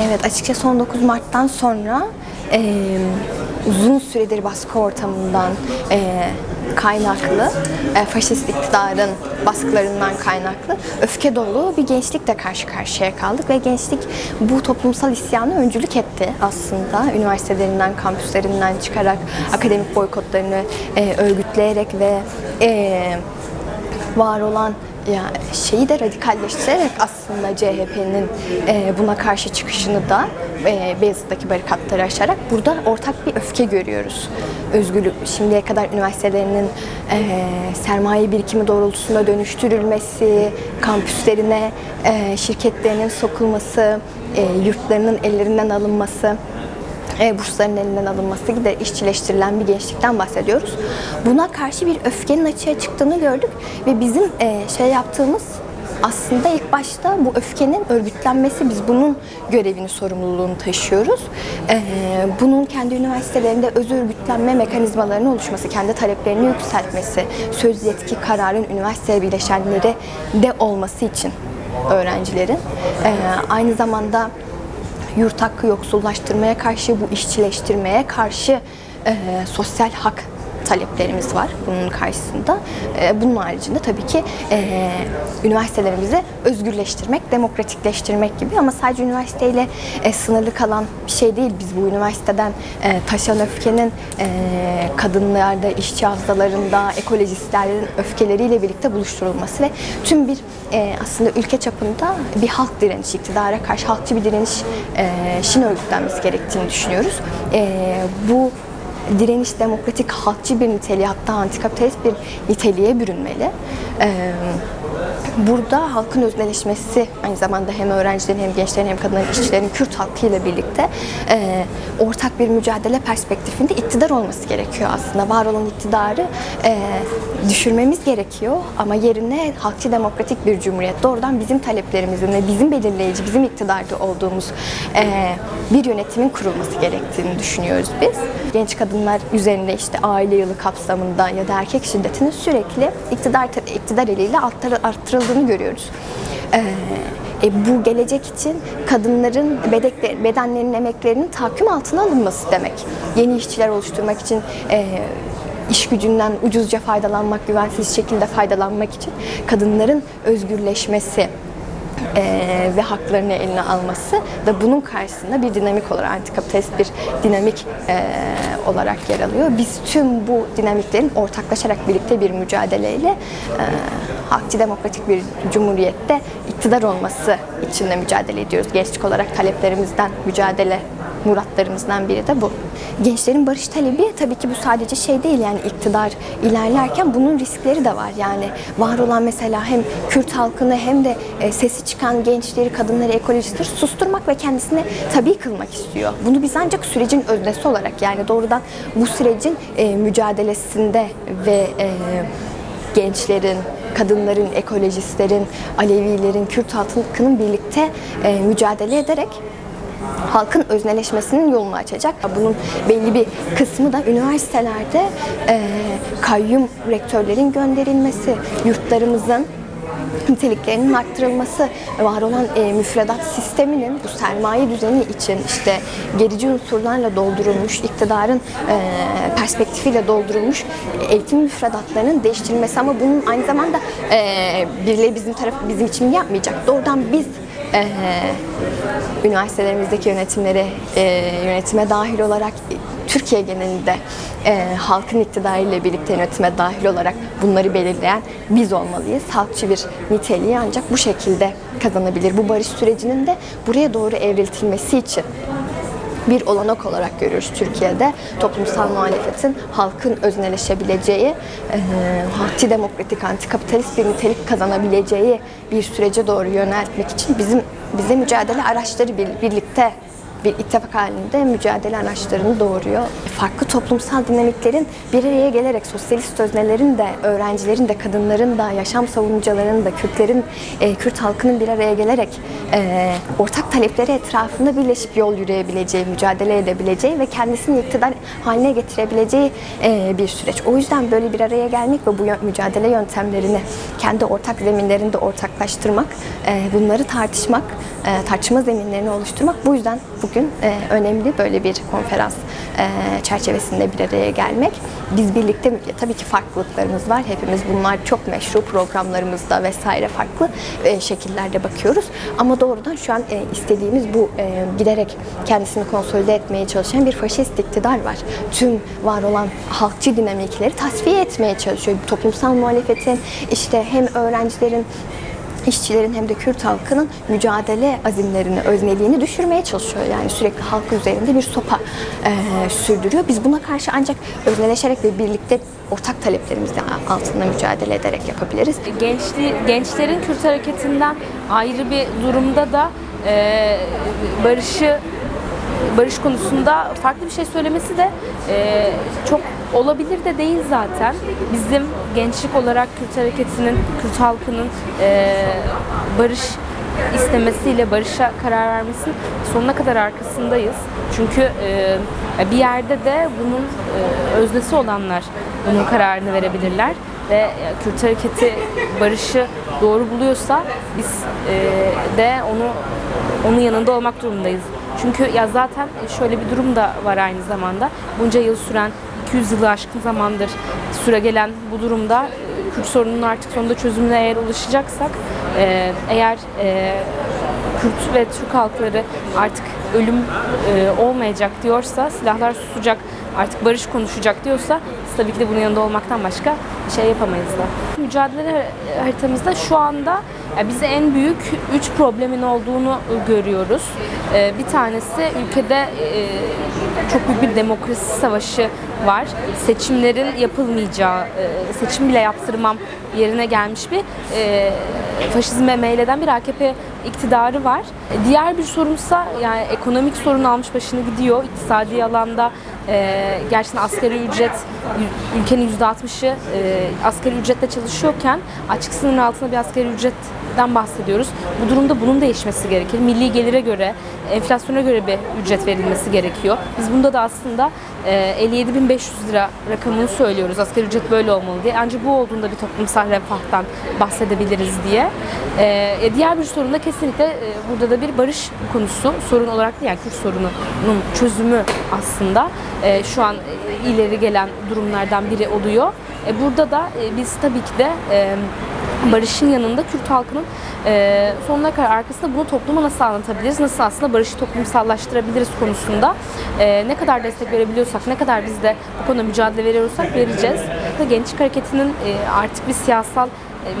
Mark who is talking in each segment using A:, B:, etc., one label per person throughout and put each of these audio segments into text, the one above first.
A: Evet açıkçası 19 Mart'tan sonra e, uzun süredir baskı ortamından e, kaynaklı, e, faşist iktidarın baskılarından kaynaklı öfke dolu bir gençlikle karşı karşıya kaldık ve gençlik bu toplumsal isyanı öncülük etti aslında. Üniversitelerinden, kampüslerinden çıkarak akademik boykotlarını e, örgütleyerek ve e, var olan ya şeyi de radikalleştirerek aslında CHP'nin e, buna karşı çıkışını da e, Beyazıt'taki barikatları aşarak burada ortak bir öfke görüyoruz. Özgürlük şimdiye kadar üniversitelerinin e, sermaye birikimi doğrultusunda dönüştürülmesi, kampüslerine e, şirketlerinin sokulması, e, yurtlarının ellerinden alınması e, bursların elinden alınması gibi işçileştirilen bir gençlikten bahsediyoruz. Buna karşı bir öfkenin açığa çıktığını gördük ve bizim e, şey yaptığımız aslında ilk başta bu öfkenin örgütlenmesi, biz bunun görevini, sorumluluğunu taşıyoruz. E, bunun kendi üniversitelerinde öz örgütlenme mekanizmalarının oluşması, kendi taleplerini yükseltmesi, söz yetki kararın üniversite bileşenleri de olması için öğrencilerin. E, aynı zamanda yurt hakkı yoksullaştırmaya karşı, bu işçileştirmeye karşı e, sosyal hak taleplerimiz var bunun karşısında. E, bunun haricinde tabii ki e, üniversitelerimizi özgürleştirmek, demokratikleştirmek gibi ama sadece üniversiteyle e, sınırlı kalan bir şey değil. Biz bu üniversiteden taşan öfkenin kadınlarda, işçi hafızalarında, ekolojistlerin öfkeleriyle birlikte buluşturulması ve tüm bir aslında ülke çapında bir halk direnişi, iktidara karşı halkçı bir direniş şin örgütlenmesi gerektiğini düşünüyoruz. Bu direniş demokratik halkçı bir niteliğe hatta antikapitalist bir niteliğe bürünmeli. E, Burada halkın özneleşmesi aynı zamanda hem öğrencilerin hem gençlerin hem kadınların işçilerin Kürt halkıyla birlikte e, ortak bir mücadele perspektifinde iktidar olması gerekiyor aslında. Var olan iktidarı e, düşürmemiz gerekiyor ama yerine halkçı demokratik bir cumhuriyet doğrudan bizim taleplerimizin ve bizim belirleyici, bizim iktidarda olduğumuz e, bir yönetimin kurulması gerektiğini düşünüyoruz biz. Genç kadınlar üzerinde işte aile yılı kapsamında ya da erkek şiddetinin sürekli iktidar iktidar eliyle arttır- arttırıldığını görüyoruz. Ee, e, bu gelecek için kadınların bedekle- bedenlerinin, emeklerinin tahakküm altına alınması demek. Yeni işçiler oluşturmak için e, iş gücünden ucuzca faydalanmak, güvensiz şekilde faydalanmak için kadınların özgürleşmesi, eee, ve haklarını eline alması da bunun karşısında bir dinamik olarak antikapitalist bir dinamik eee, olarak yer alıyor. Biz tüm bu dinamiklerin ortaklaşarak birlikte bir mücadeleyle eee halkçı demokratik bir cumhuriyette iktidar olması için de mücadele ediyoruz. Gençlik olarak taleplerimizden mücadele muratlarımızdan biri de bu. Gençlerin barış talebi tabii ki bu sadece şey değil yani iktidar ilerlerken bunun riskleri de var. Yani var olan mesela hem Kürt halkını hem de e, sesi çıkan gençleri, kadınları, ekolojistleri susturmak ve kendisine tabii kılmak istiyor. Bunu biz ancak sürecin öznesi olarak yani doğrudan bu sürecin e, mücadelesinde ve e, gençlerin, kadınların, ekolojistlerin, Alevilerin, Kürt halkının birlikte mücadele ederek halkın özneleşmesinin yolunu açacak. Bunun belli bir kısmı da üniversitelerde e, kayyum rektörlerin gönderilmesi, yurtlarımızın niteliklerinin arttırılması, var olan e, müfredat sisteminin bu sermaye düzeni için işte gerici unsurlarla doldurulmuş, iktidarın e, perspektifiyle doldurulmuş eğitim müfredatlarının değiştirilmesi ama bunun aynı zamanda e, birileri bizim taraf bizim için yapmayacak. Doğrudan biz e, üniversitelerimizdeki yönetimleri e, yönetime dahil olarak e, Türkiye genelinde e, halkın iktidarıyla birlikte yönetime dahil olarak bunları belirleyen biz olmalıyız. Halkçı bir niteliği ancak bu şekilde kazanabilir. Bu barış sürecinin de buraya doğru evriltilmesi için bir olanak olarak görüyoruz Türkiye'de. Toplumsal muhalefetin halkın özneleşebileceği, e, halkçı demokratik, antikapitalist bir nitelik kazanabileceği bir sürece doğru yöneltmek için bizim bize mücadele araçları bir- birlikte bir ittifak halinde mücadele araçlarını doğuruyor. Farklı toplumsal dinamiklerin bir araya gelerek sosyalist öznelerin de, öğrencilerin de, kadınların da, yaşam savunucularının da, Kürtlerin, e, Kürt halkının bir araya gelerek e, ortak talepleri etrafında birleşip yol yürüyebileceği, mücadele edebileceği ve kendisini iktidar haline getirebileceği e, bir süreç. O yüzden böyle bir araya gelmek ve bu mücadele yöntemlerini kendi ortak zeminlerinde ortaklaştırmak, e, bunları tartışmak, e, tartışma zeminlerini oluşturmak bu yüzden bugün önemli böyle bir konferans çerçevesinde bir araya gelmek. Biz birlikte tabii ki farklılıklarımız var. Hepimiz bunlar çok meşru programlarımızda vesaire farklı e, şekillerde bakıyoruz. Ama doğrudan şu an e, istediğimiz bu e, giderek kendisini konsolide etmeye çalışan bir faşist iktidar var. Tüm var olan halkçı dinamikleri tasfiye etmeye çalışıyor. Toplumsal muhalefetin işte hem öğrencilerin işçilerin hem de Kürt halkının mücadele azimlerini, özneliğini düşürmeye çalışıyor. Yani sürekli halk üzerinde bir sopa e, sürdürüyor. Biz buna karşı ancak özneleşerek ve birlikte ortak taleplerimizle altında mücadele ederek yapabiliriz.
B: Gençli, gençlerin Kürt hareketinden ayrı bir durumda da e, barışı barış konusunda farklı bir şey söylemesi de e, çok olabilir de değil zaten. Bizim gençlik olarak Kürt hareketinin, Kürt halkının e, barış istemesiyle barışa karar vermesinin sonuna kadar arkasındayız. Çünkü e, bir yerde de bunun e, öznesi olanlar bunun kararını verebilirler ve e, Kürt hareketi barışı doğru buluyorsa biz e, de onu onun yanında olmak durumundayız. Çünkü ya zaten şöyle bir durum da var aynı zamanda. Bunca yıl süren 200 yılı aşkın zamandır süre gelen bu durumda e, Kürt sorununun artık sonunda çözümüne eğer ulaşacaksak e, eğer e, Kürt ve Türk halkları artık ölüm e, olmayacak diyorsa, silahlar susacak, artık barış konuşacak diyorsa tabii ki de bunun yanında olmaktan başka şey yapamayız da. Mücadele haritamızda şu anda bize en büyük üç problemin olduğunu görüyoruz. E, bir tanesi ülkede e, çok büyük bir demokrasi savaşı var. Seçimlerin yapılmayacağı, e, seçim bile yaptırmam yerine gelmiş bir e, faşizme meyleden bir AKP iktidarı var. Diğer bir sorunsa yani ekonomik sorun almış başını gidiyor. İktisadi alanda e, gerçekten asgari ücret ül- ülkenin %60'ı e, asgari ücretle çalışıyorken açık sınırın altında bir asgari ücretten bahsediyoruz. Bu durumda bunun değişmesi gerekir. Milli gelire göre, enflasyona göre bir ücret verilmesi gerekiyor. Biz bunda da aslında e, 57.500 lira rakamını söylüyoruz. Asgari ücret böyle olmalı diye. Ancak bu olduğunda bir toplumsal refahtan bahsedebiliriz diye. E, e, diğer bir sorun da kesinlikle e, burada da bir barış konusu. Sorun olarak değil yani Kürt sorununun çözümü aslında şu an e, ileri gelen durumlardan biri oluyor. E, burada da e, biz tabii ki de e, barışın yanında Kürt halkının e, sonuna kadar arkasında bunu topluma nasıl anlatabiliriz, nasıl aslında barışı toplumsallaştırabiliriz konusunda e, ne kadar destek verebiliyorsak, ne kadar biz de bu konuda mücadele veriyorsak vereceğiz. Ve Gençlik Hareketi'nin e, artık bir siyasal e,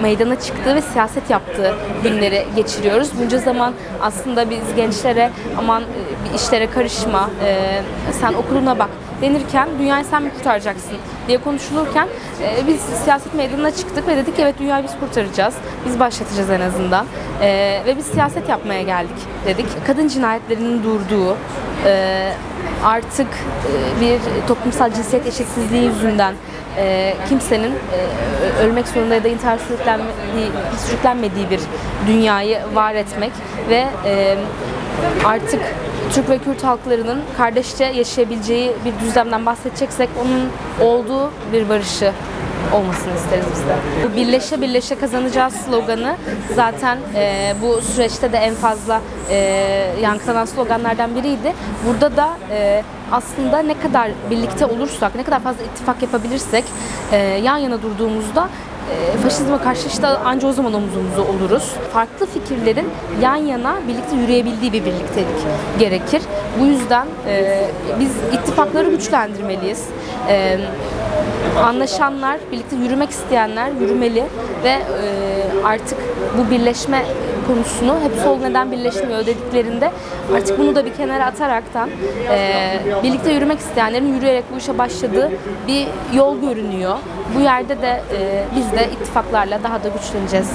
B: meydana çıktığı ve siyaset yaptığı günleri geçiriyoruz. Bunca zaman aslında biz gençlere aman e, işlere karışma, e, sen okuluna bak denirken dünyayı sen mi kurtaracaksın diye konuşulurken e, biz siyaset meydanına çıktık ve dedik evet dünyayı biz kurtaracağız. Biz başlatacağız en azından. E, ve biz siyaset yapmaya geldik dedik. Kadın cinayetlerinin durduğu, e, artık e, bir toplumsal cinsiyet eşitsizliği yüzünden e, kimsenin e, ölmek zorunda ya da intihar sürüklenmediği, sürüklenmediği bir dünyayı var etmek ve e, artık Türk ve Kürt halklarının kardeşçe yaşayabileceği bir düzlemden bahsedeceksek onun olduğu bir barışı olmasını isteriz biz de. Bu birleşe birleşe kazanacağız sloganı zaten e, bu süreçte de en fazla e, yankılanan sloganlardan biriydi. Burada da e, aslında ne kadar birlikte olursak, ne kadar fazla ittifak yapabilirsek e, yan yana durduğumuzda e, faşizme karşı işte anca o zaman omuz omuza oluruz. Farklı fikirlerin yan yana birlikte yürüyebildiği bir birliktelik gerekir. Bu yüzden e, biz ittifakları güçlendirmeliyiz. E, anlaşanlar, birlikte yürümek isteyenler yürümeli ve e, artık bu birleşme konusunu hep sol neden birleşmiyor dediklerinde artık bunu da bir kenara ataraktan e, birlikte yürümek isteyenlerin yürüyerek bu işe başladığı bir yol görünüyor. Bu yerde de e, biz de ittifaklarla daha da güçleneceğiz.